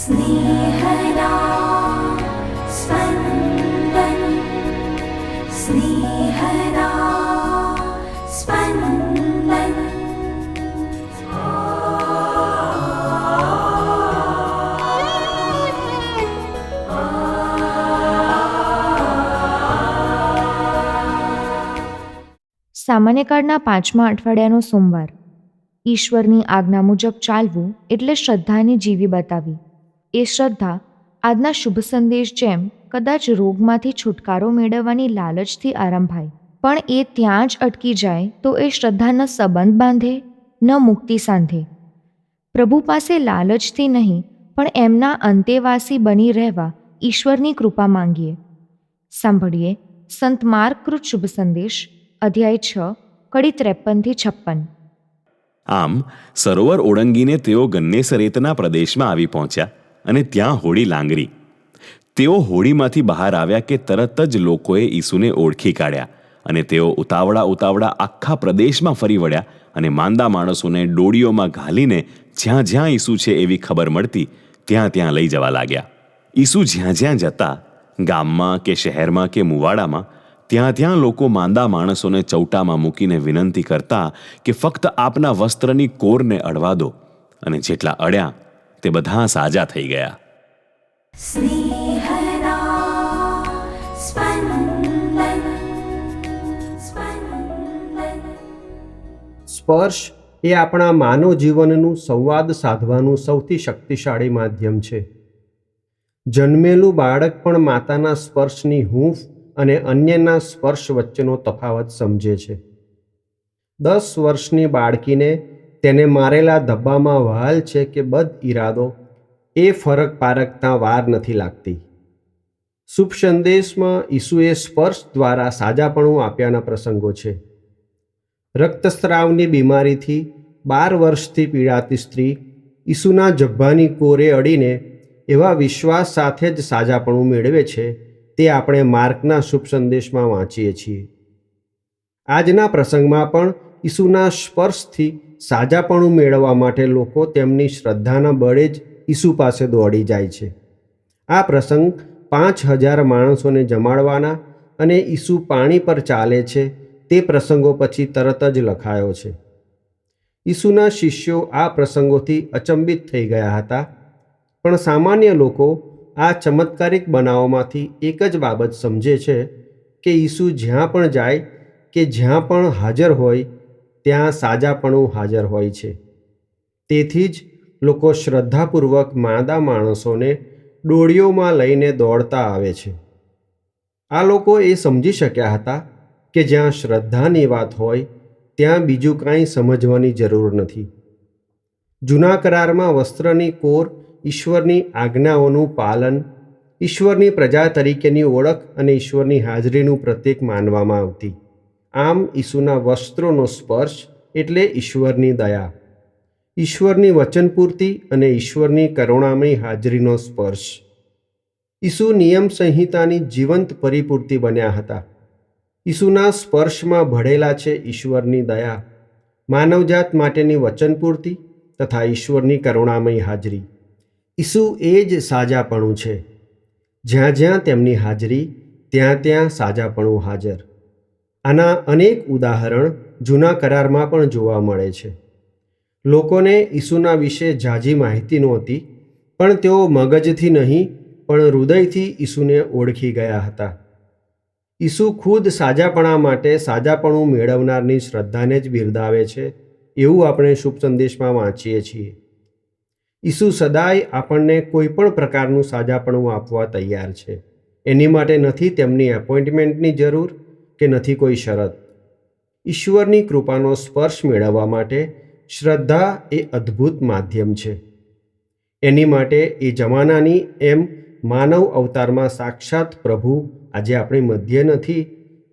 स्नेहदा स्पन्दन् स्नेहदा स्पन्दन् સામાન્ય કાળના પાંચમા અઠવાડિયાનો સોમવાર ઈશ્વરની આજ્ઞા મુજબ ચાલવું એટલે શ્રદ્ધાને જીવી બતાવી એ શ્રદ્ધા, આજના શુભ સંદેશ જેમ કદાચ રોગમાંથી છુટકારો મેળવવાની લાલચથી આરંભાય. પણ એ ત્યાં જ અટકી જાય તો એ શ્રદ્ધા ન સંબંધ બાંધે, ન મુક્તિ સાંધે. પ્રભુ પાસે લાલચથી નહીં, પણ એમના અંતેવાસી બની રહેવા ઈશ્વરની કૃપા માંગીએ. સાંભળીએ સંત માર્ગકૃત શુભ સંદેશ, અધ્યાય છ, કડી ત્રેપનથી છપ્પન. આમ સરોવર ઓળંગીને તેઓ ગન્નેસરેતના પ્રદેશમાં આવી પહોંચ્યા. અને ત્યાં હોડી લાંગરી. તેઓ હોડીમાંથી બહાર આવ્યા કે તરત જ લોકોએ ઈસુને ઓળખી કાઢ્યા અને તેઓ ઉતાવળા ઉતાવળા આખા પ્રદેશમાં ફરી વળ્યા અને માંદા માણસોને ડોળીઓમાં ઘાલીને જ્યાં જ્યાં ઈસુ છે એવી ખબર મળતી, ત્યાં ત્યાં લઈ જવા લાગ્યા. ઈસુ જ્યાં જ્યાં જતા, ગામમાં કે શહેરમાં કે મુવાડામાં, ત્યાં ત્યાં લોકો માંદા માણસોને ચૌટામાં મૂકીને વિનંતી કરતા કે ફક્ત આપના વસ્ત્રની કોરને અડવા દો અને જેટલા અડ્યા તે બધા સાજા થઈ ગયા. સ્પર્શ એ આપણા માનવ જીવનનું સંવાદ સાધવાનું સૌથી શક્તિશાળી માધ્યમ છે. જન્મેલું બાળક પણ માતાના સ્પર્શની હૂંફ અને અન્યના સ્પર્શ વચ્ચેનો તફાવત સમજે છે. દસ વર્ષની બાળકીને તેને મારેલા ધબ્બામાં વહાલ છે કે બદ ઈરાદો, એ ફરક પારખતા વાર નથી લાગતી. શુભ સંદેશમાં ઈસુએ સ્પર્શ દ્વારા સાજાપણું આપ્યાના પ્રસંગો છે. રક્તસ્રાવની બીમારીથી બાર વર્ષથી પીડાતી સ્ત્રી ઈસુના જબ્બાની કોરે અડીને એવા વિશ્વાસ સાથે જ સાજાપણું મેળવે છે તે આપણે માર્કના શુભ સંદેશમાં વાંચીએ છીએ. આજના પ્રસંગમાં પણ ઈસુના સ્પર્શથી સાજાપણું મેળવવા માટે લોકો તેમની શ્રદ્ધાના બળે જ ઈસુ પાસે દોડી જાય છે. આ પ્રસંગ પાંચ હજાર માણસોને જમાડવાના અને ઈસુ પાણી પર ચાલે છે તે પ્રસંગો પછી તરત જ લખાયો છે. ઈસુના શિષ્યો આ પ્રસંગોથી અચંબિત થઈ ગયા હતા, પણ સામાન્ય લોકો આ ચમત્કારિક બનાવોમાંથી એક જ બાબત સમજે છે કે ઈસુ જ્યાં પણ જાય કે જ્યાં પણ હાજર હોય ત્યાં સાજાપણું હાજર હોય છે. તેથી જ લોકો શ્રદ્ધાપૂર્વક માંદા માણસોને ડોળીઓમાં લઈને દોડતા આવે છે. આ લોકો એ સમજી શક્યા હતા કે જ્યાં શ્રદ્ધાની વાત હોય, ત્યાં બીજું કાંઈ સમજવાની જરૂર નથી. જૂના કરારમાં વસ્ત્રની કોર ઈશ્વરની આજ્ઞાઓનું પાલન, ઈશ્વરની પ્રજા તરીકેની ઓળખ અને ઈશ્વરની હાજરીનું પ્રતીક માનવામાં આવતી. આમ ઈસુના વસ્ત્રોનો સ્પર્શ એટલે ઈશ્વરની દયા. ઈશ્વરની વચનપૂર્તિ અને ઈશ્વરની કરુણામય હાજરીનો સ્પર્શ. ઈસુ નિયમ સંહિતાની જીવંત પરિપૂર્તિ બન્યા હતા. ઈસુના સ્પર્શમાં ભળેલા છે ઈશ્વરની દયા, માનવજાત માટેની વચનપૂર્તિ તથા ઈશ્વરની કરુણામય હાજરી. ઈસુ એ જ સાજાપણું છે. જ્યાં જ્યાં તેમની હાજરી, ત્યાં ત્યાં સાજાપણું હાજર. આના અનેક ઉદાહરણ જૂના કરારમાં પણ જોવા મળે છે. લોકોને ઈસુના વિશે ઝાઝી માહિતી નહોતી, પણ તેઓ મગજથી નહીં, પણ હૃદયથી ઈસુને ઓળખી ગયા હતા. ઈસુ ખુદ સાજાપણા માટે સાજાપણું મેળવનારની શ્રદ્ધાને જ બિરદાવે છે, એવું આપણે શુભ સંદેશમાં વાંચીએ છીએ. ઈસુ સદાય આપણને કોઈ પણ પ્રકારનું સાજાપણું આપવા તૈયાર છે. એની માટે નથી તેમની એપોઇન્ટમેન્ટની જરૂર કે નથી કોઈ શરત. ઈશ્વરની કૃપાનો સ્પર્શ મેળવવા માટે શ્રદ્ધા એ અદ્ભુત માધ્યમ છે. એની માટે એ જમાનાની એમ માનવ અવતારમાં સાક્ષાત પ્રભુ આજે આપણી મધ્ય નથી,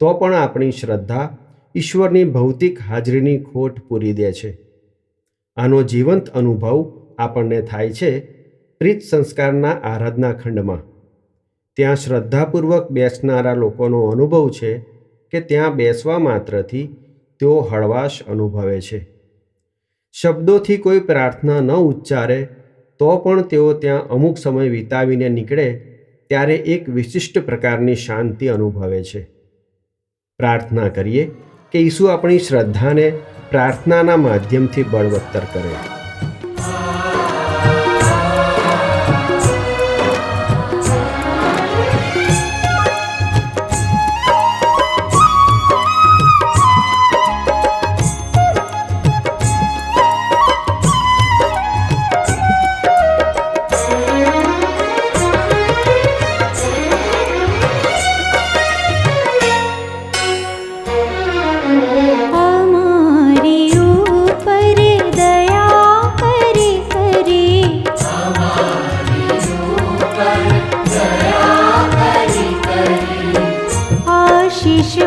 તો પણ આપણી શ્રદ્ધા ઈશ્વરની ભૌતિક હાજરીની ખોટ પૂરી દે છે. આનો જીવંત અનુભવ આપણને થાય છે પ્રીત સંસ્કારના આરાધના ખંડમાં. ત્યાં શ્રદ્ધાપૂર્વક બેસનારા લોકોનો અનુભવ છે કે ત્યાં બેસવા માત્રથી તેઓ હળવાશ અનુભવે છે. શબ્દોથી કોઈ પ્રાર્થના ન ઉચ્ચારે, તો પણ તેઓ ત્યાં અમુક સમય વિતાવીને નીકળે, ત્યારે એક વિશિષ્ટ પ્રકારની શાંતિ અનુભવે છે. પ્રાર્થના કરીએ કે ઈસુ આપણી શ્રદ્ધાને પ્રાર્થનાના માધ્યમથી બળવત્તર કરે.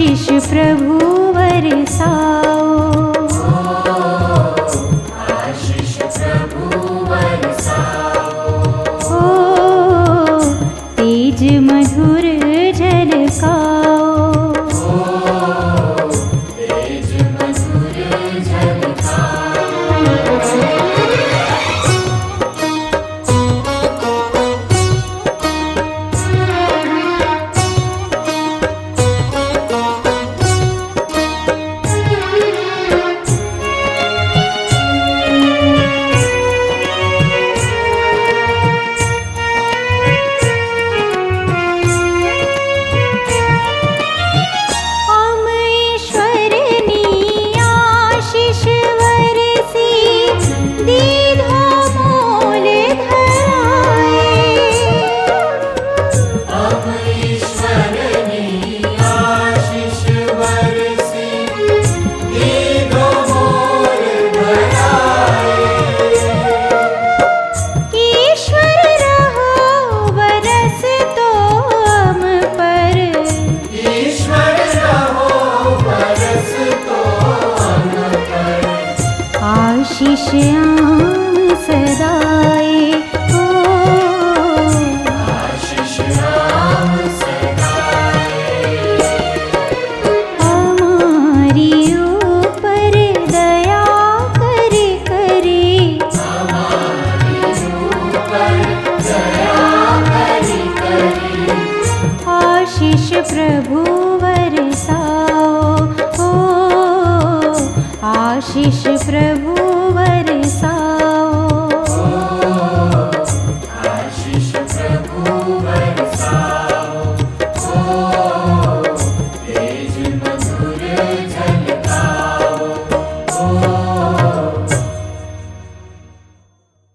शिशुप्रभुवरसा आशीष प्रभु बरसाओ